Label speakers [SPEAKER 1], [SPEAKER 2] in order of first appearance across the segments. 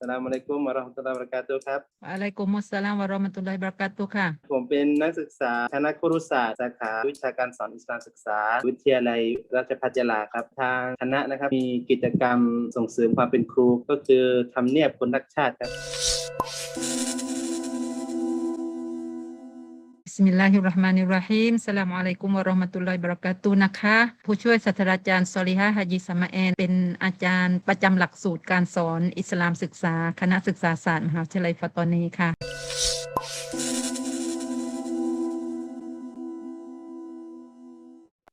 [SPEAKER 1] สลามอะลัยกุมวะเราะห์มะตุลลอฮ์วะบะเราะกาตุฮ์ครับ
[SPEAKER 2] อะลัยกุมุสสลามวะเราะมะตุลลอฮิวะบะเราะกาตุฮ์ค่ะ
[SPEAKER 1] ผมเป็นนักศึกษาคณะครุศาสตร์สาขาวิชาการสอนอิสลามศึกษา วิทยาลัยราชภัฏยะลาครับ ทางคณะนะครับมีกิจกรรมส่งเสริมความเป็นครูก็คือทำเนียบคนรักชาติครับ
[SPEAKER 2] บิสมิลลาฮิรราะห์มานิรราะฮีมสลามอะลัยกุมวะเราะห์มะตุลลอฮิบะเราะกาตุนะคะ ผู้ช่วยศาสตราจารย์ซอลิฮะฮ์ฮาจิสมาแอน เป็นอาจารย์ประจำหลักสูตรการสอนอิสลามศึกษา คณะศึกษาศาสตร์มหาวิทยาลัยฟาตอนีค่ะ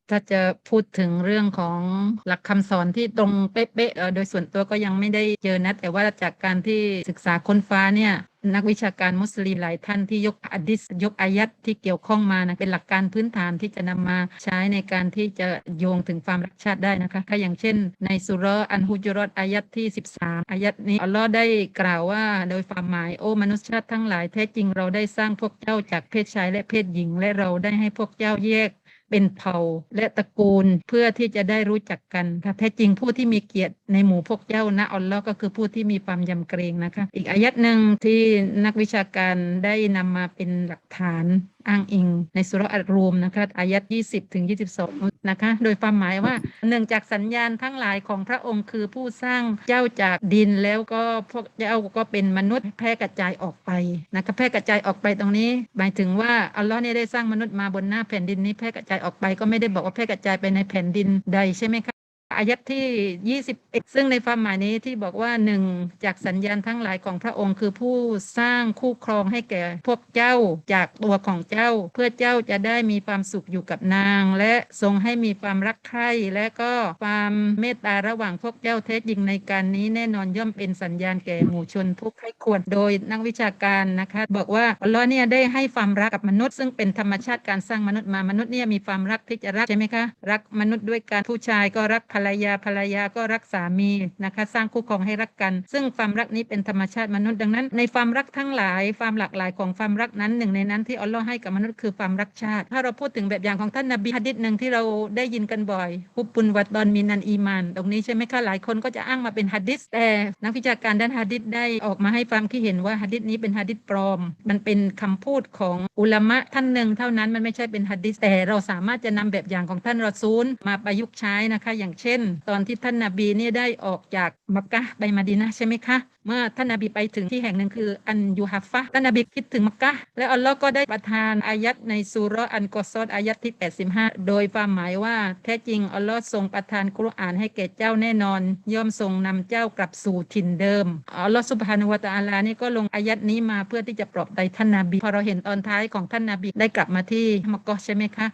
[SPEAKER 2] ถ้าจะพูดถึงเรื่องของหลักคำสอนที่ตรงเป๊ะๆโดยส่วนตัวก็ยังไม่ได้เจอนะ แต่ว่าจากการที่ศึกษาค้นฟ้าเนี่ยนักวิชาการมุสลิมหลายท่านที่ยกอะดิษยกอายัดที่เกี่ยวข้องมานะเป็นหลักการพื้นฐานที่จะนำมาใช้ในการที่จะโยงถึงความรักชาติได้นะคะถ้าอย่างเช่น ในสุร์อันฮุจรอตอายัดที่ 13 อายัดนี้อัลลอฮ์ได้กล่าวว่า โดยความหมายโอ้มนุษยชาติทั้งหลายแท้จริงเราได้สร้างพวกเจ้าจากเพศชายและเพศหญิง และเราได้ให้พวกเจ้าแยก เป็นเผ่าและตระกูลเพื่อที่จะได้รู้จักกันค่ะแท้จริงผู้ที่มีเกียรติ ในหมู่พวกเจ้านะอัลลอฮ์ก็คือผู้ที่มีความยำเกรงนะคะ อีกอายัดหนึ่งที่นักวิชาการได้นำมาเป็นหลักฐานอ้างอิงในสุรอัลรูมนะคะอายัด20 ถึง 22 นะคะ โดยความหมายว่าเนื่องจากสัญญาณทั้งหลายของพระองค์คือผู้สร้างเจ้าจากดินแล้วก็พวกเจ้าก็เป็นมนุษย์แพร่กระจายออกไปนะคะแพร่กระจายออกไปตรงนี้ หมายถึงว่าอัลลอฮ์เนี่ยได้สร้างมนุษย์มาบนหน้าแผ่นดินนี้แพร่กระจายออกไปก็ไม่ได้บอกว่าแพร่กระจายไปในแผ่นดินใดใช่ไหมคะ อายัดที่21ซึ่งในความหมายนี้ที่บอกว่าหนึ่งจากสัญญาณทั้งหลายของพระองค์ คือผู้สร้างคู่ครองให้แก่พวกเจ้าจากตัวของเจ้า เพื่อเจ้าจะได้มีความสุขอยู่กับนาง และทรงให้มีความรักใคร่และก็ความเมตตาระหว่างพวกเจ้าแท้จริงในการนี้แน่นอนย่อมเป็นสัญญาณแก่หมู่ชนผู้ใคร่ควรโดยนักวิชาการนะคะบอกว่าอัลลอฮ์เนี่ยได้ให้ความรักกับมนุษย์ ซึ่งเป็นธรรมชาติการสร้างมนุษย์มามนุษย์เนี่ยมีความรักที่จะรักใช่ไหมคะรักมนุษย์ด้วยการผู้ชายก็รักภรรยาภรรยาก็รักสามีนะคะ สร้างคู่ครองให้รักกัน ซึ่งความรักนี้เป็นธรรมชาติมนุษย์ดังนั้น ในความรักทั้งหลายความหลากหลายของความรักนั้นหนึ่งในนั้นที่อัลลอฮ์ให้กับมนุษย์คือความรักชาติ ถ้าเราพูดถึงแบบอย่างของท่านนบีฮะดิษหนึ่งที่เราได้ยินกันบ่อยฮุบปุนวัดดอนมินันอีมาน ตรงนี้ใช่ไหมคะหลายคนก็จะอ้างมาเป็นฮะดิษแต่นักวิชาการด้านฮะดิษได้ออกมาให้ความคิดเห็นว่าฮะดิษนี้เป็นฮะดิษปลอม มันเป็นคำพูดของอุลามะท่านหนึ่งเท่านั้นมันไม่ใช่เป็นฮะดิษแต่เราสามารถจะนำแบบอย่างของท่านรอซูลมาประยุกต์ใช้นะคะ อย่างเช่นตอนที่ท่านนบีเนี่ยได้ออกจากมักกะไปมาดีนะใช่ไหมคะ เมื่อท่านนบีไปถึงที่แห่งหนึ่งคืออันยูฮัฟฟะท่านนบีคิดถึงมักกะและอัลลอฮ์ก็ได้ประทานอายัดในสุรอันกอซอดอายัดที่ 85 โดยความหมายว่าแท้จริงอัลลอฮ์ทรงประทานกุรอานให้แก่เจ้าแน่นอน ย่อมทรงนำเจ้ากลับสู่ถิ่นเดิมอัลลอฮ์สุบฮานะฮูวะตะอาลานี่ก็ลงอายัดนี้มาเพื่อที่จะปลอบใจท่านนบีพอเราเห็นตอนท้ายของท่านนบีได้กลับมาที่มักกะใช่ไหมคะ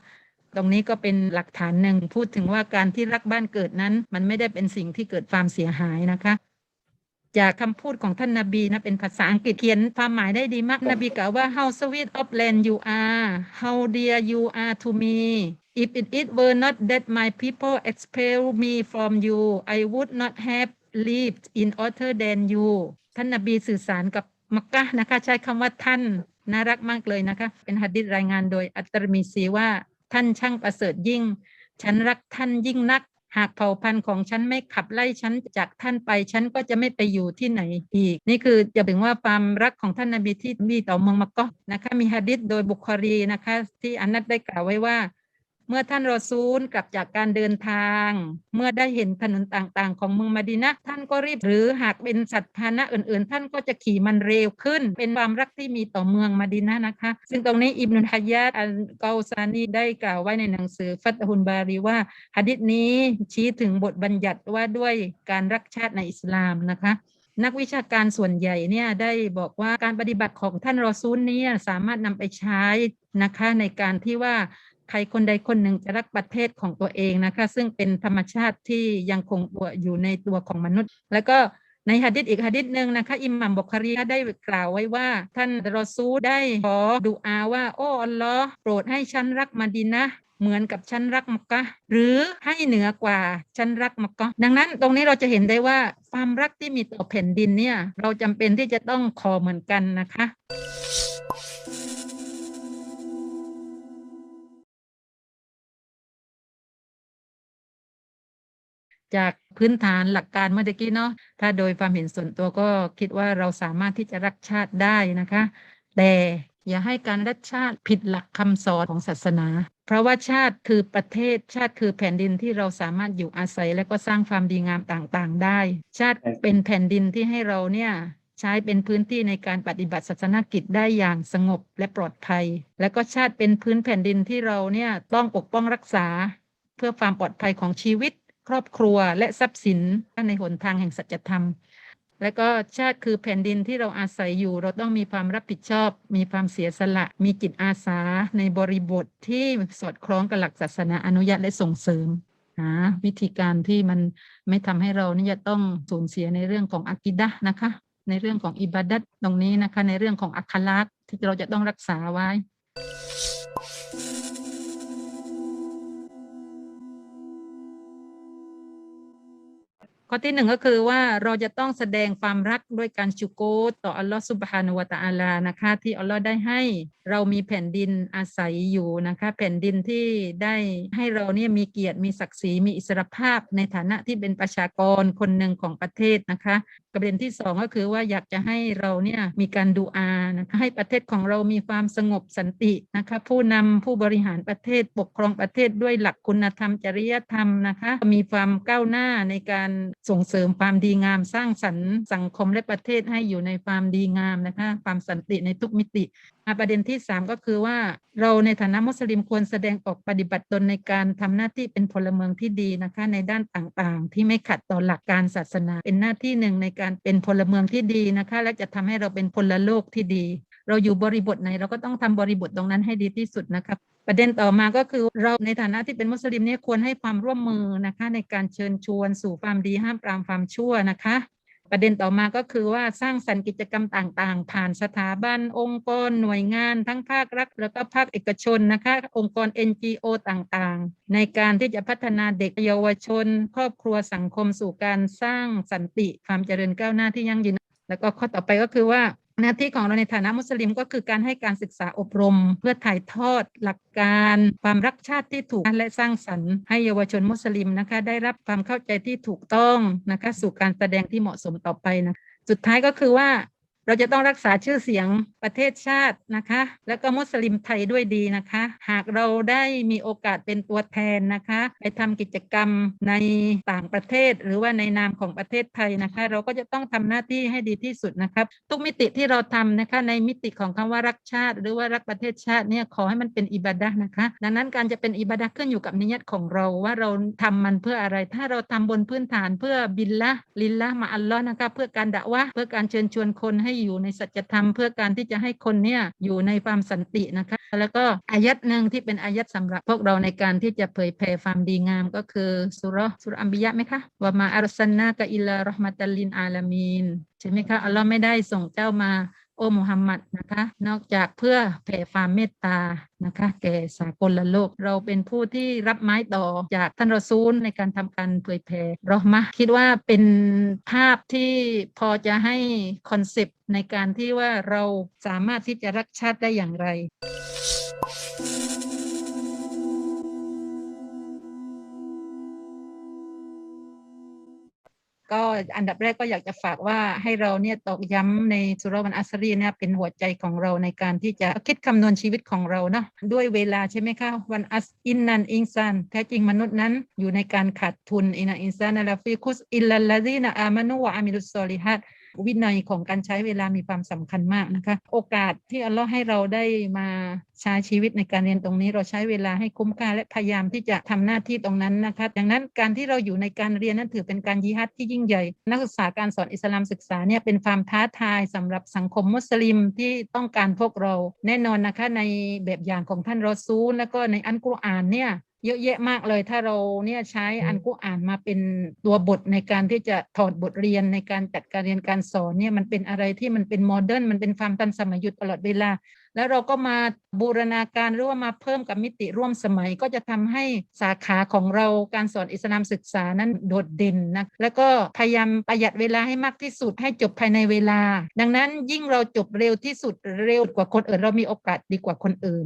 [SPEAKER 2] ตรงนี้ก็เป็นหลักฐานหนึ่งพูดถึงว่าการที่รักบ้านเกิดนั้น มันไม่ได้เป็นสิ่งที่เกิดความเสียหายนะคะจากคำพูดของท่านนาบีนะเป็นภาษาอังกฤษเขียนความหมายได้ดีมากนบีกล่าวว่า how sweet of land you are how dear you are to me if it, it were not that my people expel me from you I would not have lived in other than you ท่านนบีสื่อสารกับมักกะห์นะคะ ใช้คำว่าท่าน น่ารักมากเลยนะคะ เป็นหัดดิษรายงานโดยอัตตรมีซีว่า ท่านช่างประเสริฐยิ่ง ฉันรักท่านยิ่งนัก หากเผ่าพันธุ์ของฉันไม่ขับไล่ฉันจากท่านไป ฉันก็จะไม่ไปอยู่ที่ไหนอีก นี่คือจะถึงว่าความรักของท่านนบีที่มีต่อเมืองมักกะนะคะมีฮะดิษโดยบุคครีนะคะ ที่อันนัดได้กล่าวไว้ว่า เมื่อท่านรอซูลกลับจากการเดินทาง เมื่อได้เห็นถนนต่างๆ ของเมืองมาดีนะท่านก็รีบหรือหากเป็นสัตว์พาหนะอื่นๆ ท่านก็จะขี่มันเร็วขึ้น เป็นความรักที่มีต่อเมืองมาดีนะนะคะ ซึ่งตรงนี้อิบนุฮะยาตอัลกาซานีได้กล่าวไว้ในหนังสือฟัตฮุนบารีว่าหะดิษนี้ชี้ถึงบทบัญญัติว่าด้วยการรักชาติในอิสลามนะคะนักวิชาการส่วนใหญ่เนี่ยได้บอกว่าการปฏิบัติของท่านรอซูลนี่ยสามารถนำไปใช้นะคะในการที่ว่า ครคนใดคนหนึ่งจะรักประเทศของตัวเองนะคะซึ่งเป็นธรรมชาติที่ยังคงตัวอยู่ในตัวของมนุษย์ แล้วก็ในหะดิษอีกหะดิษหนึ่งนะคะอิหมัมบุคารีได้กล่าวไว้ว่า ท่านรอซูได้ขอดุอาว่า โอ้อัลลอฮ์โปรดให้ฉันรักมาดีนะเหมือนกับฉันรักมักกะหรือให้เหนือกว่าฉันรักมักกะดังนั้นตรงนี้เราจะเห็นได้ว่าความรักที่มีต่อแผ่นดินเนี่ย เราจำเป็นที่จะต้องขอเหมือนกันนะคะ จากพื้นฐานหลักการเมื่อกี้เนาะถ้าโดยความเห็นส่วนตัวก็คิดว่าเราสามารถที่จะรักชาติได้นะคะ แต่อย่าให้การรักชาติผิดหลักคำสอนของศาสนา เพราะว่าชาติคือประเทศชาติคือแผ่นดินที่เราสามารถอยู่อาศัยและก็สร้างความดีงามต่างๆ ได้ ชาติเป็นแผ่นดินที่ให้เราเนี่ยใช้เป็นพื้นที่ในการปฏิบัติศาสนกิจได้อย่างสงบและปลอดภัย และก็ชาติเป็นพื้นแผ่นดินที่เราเนี่ยต้องปกป้องรักษา เพื่อความปลอดภัยของชีวิต ครอบครัวและทรัพย์สินในหนทางแห่งสัจธรรม และก็ชาติคือแผ่นดินที่เราอาศัยอยู่ เราต้องมีความรับผิดชอบ มีความเสียสละ มีจิตอาสาในบริบทที่สอดคล้องกับหลักศาสนาอนุญาตและส่งเสริมหาวิธีการที่มันไม่ทำให้เรานี่จะต้องสูญเสียในเรื่องของอากิดะนะคะ ในเรื่องของอิบาดัตตรงนี้นะคะ ในเรื่องของอัคลักษ์ที่เราจะต้องรักษาไว้ ข้อที่หนึ่งก็คือว่าเราจะต้องแสดงความรักด้วยการชุโกรต่ออัลลอฮฺสุบฮานุวะตะอาลานะคะที่อัลลอฮ์ได้ให้เรามีแผ่นดินอาศัยอยู่นะคะแผ่นดินที่ได้ให้เราเนี่ยมีเกียรติมีศักดิ์ศรีมีอิสรภาพในฐานะที่เป็นประชากรคนหนึ่งของประเทศนะคะ ประเด็นที่สองก็คือว่าอยากจะให้เราเนี่ยมีการดูอานะคะให้ประเทศของเรามีความสงบสันตินะคะผู้นำผู้บริหารประเทศปกครองประเทศด้วยหลักคุณธรรม จริยธรรมนะคะมีความก้าวหน้าในการส่งเสริมความดีงามสร้างสรรค์สังคมและประเทศให้อยู่ในความดีงามนะคะความสันติในทุกมิติประเด็นที่ 3 ก็คือว่าเราในฐานะมุสลิมควรแสดงออกปฏิบัติตนในการทำหน้าที่เป็นพลเมืองที่ดีนะคะในด้านต่างๆ ที่ไม่ขัดต่อหลักการศาสนา เป็นหน้าที่หนึ่งในการเป็นพลเมืองที่ดีนะคะ และจะทำให้เราเป็นพลโลกที่ดี เราอยู่บริบทไหนเราก็ต้องทำบริบทตรงนั้นให้ดีที่สุดนะคะประเด็นต่อมาก็คือเราในฐานะที่เป็นมุสลิมเนี่ยควรให้ความร่วมมือนะคะ ในการเชิญชวนสู่ความดีห้ามปรามความชั่วนะคะ ประเด็นต่อมาก็คือว่าสร้างสรรค์กิจกรรมต่างๆ ผ่านสถาบัน องค์กรหน่วยงานทั้งภาครัฐแล้วก็ภาคเอกชนนะคะ องค์กร NGO ต่างๆ ในการที่จะพัฒนาเด็กเยาวชน ครอบครัวสังคมสู่การสร้างสันติความเจริญก้าวหน้าที่ยั่งยืนแล้วก็ข้อต่อไปก็คือว่า หน้าที่ของเราในฐานะมุสลิมก็คือการให้การศึกษาอบรม เพื่อถ่ายทอดหลักการ ความรักชาติที่ถูกและสร้างสรรค์ให้เยาวชนมุสลิมนะคะ ได้รับความเข้าใจที่ถูกต้องนะคะ สู่การแสดงที่เหมาะสมต่อไปนะสุดท้ายก็คือว่า เราจะต้องรักษาชื่อเสียงประเทศชาตินะคะ แล้วก็มุสลิมไทยด้วยดีนะคะ หากเราได้มีโอกาสเป็นตัวแทนนะคะ ไปทำกิจกรรมในต่างประเทศ หรือว่าในนามของประเทศไทยนะคะ เราก็จะต้องทำหน้าที่ให้ดีที่สุดนะครับ ทุกมิติที่เราทำนะคะในมิติของคำว่ารักชาติ หรือว่ารักประเทศชาติเนี่ยขอให้มันเป็นอิบาดะนะคะ ดังนั้นการจะเป็นอิบาดะขึ้นอยู่กับนิยตของเราว่าเราทำมันเพื่ออะไร ถ้าเราทำบนพื้นฐานเพื่อบิลละลิลละมาอัลลอฮ์นะคะ เพื่อการดะวะเพื่อการเชิญชวนคนให้อยู่ในสัจธรรมเพื่อการที่จะให้คนเนี่ยอยู่ในความสันตินะคะ แล้วก็อายัดหนึ่งที่เป็นอายัดสำหรับพวกเราในการที่จะเผยแผ่ความดีงามก็คือสุรสุรอัมบิยะไหมคะว่ามาอัลสันนากะอิลลารอห์มัตัลลินอาลามีนใช่ไหมคะอัลลอฮ์ไม่ได้ส่งเจ้ามา โอมุฮัมมัดนะคะ นอกจากเพื่อแผ่ความเมตตานะคะแก่สากลโลก เราเป็นผู้ที่รับไม้ต่อจากท่านรอซูลในการทำการเผยแผ่เราะห์มะคิดว่าเป็นภาพที่พอจะให้คอนเซปต์ในการที่ว่าเราสามารถที่จะรักชาติได้อย่างไร ก็อันดับแรกก็อยากจะฝากว่าให้เราเนี่ยตอกย้ำในสุรวันอัสรีเนี่ยเป็นหัวใจของเราในการที่จะคิดคำนวณชีวิตของเราเนาะด้วยเวลาใช่ไหมคะวันอัสอินนันอิงซันแท้จริงมนุษย์นั้นอยู่ในการขาดทุนอินนันอินซันอะลาฟิคุสอิลลัลลาซีนะอามานุวะอามิลุสซอลิฮัด วินัยของการใช้เวลามีความสำคัญมากนะคะ โอกาสที่อัลลอฮ์ให้เราได้มาใช้ชีวิตในการเรียนตรงนี้เราใช้เวลาให้คุ้มค่าและพยายามที่จะทำหน้าที่ตรงนั้นนะคะดังนั้นการที่เราอยู่ในการเรียนนั้นถือเป็นการยิฮัดที่ยิ่งใหญ่ นักศึกษาการสอนอิสลามศึกษาเนี่ยเป็นความท้าทายสำหรับสังคมมุสลิมที่ต้องการพวกเรา แน่นอนนะคะในแบบอย่างของท่านรอซูล แล้วก็ในอันกุรอานเนี่ย เยอะแยะมากเลย ถ้าเราเนี่ยใช้อันกุรอานมาเป็นตัวบทในการที่จะถอดบทเรียนในการจัดการเรียนการสอนเนี่ยมันเป็นอะไรที่มันเป็นโมเดิร์นมันเป็นความทันสมัยอยู่ตลอดเวลา แล้วเราก็มาบูรณาการหรือว่ามาเพิ่มกับมิติร่วมสมัย ก็จะทำให้สาขาของเราการสอนอิสลามศึกษานั้นโดดเด่นนะแล้วก็พยายามประหยัดเวลาให้มากที่สุดให้จบภายในเวลา ดังนั้นยิ่งเราจบเร็วที่สุดเร็วกว่าคนอื่นเรามีโอกาสดีกว่าคนอื่น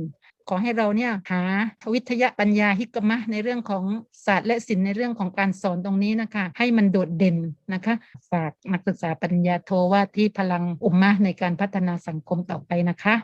[SPEAKER 2] ขอให้เราเนี่ยหาวิทยาปัญญาฮิกมะในเรื่องของศาสตร์และศิลป์ในเรื่องของการสอนตรงนี้นะคะ ให้มันโดดเด่นนะคะฝากนักศึกษาปัญญาโทว่าที่พลังอุมมะในการพัฒนาสังคมต่อไปนะคะ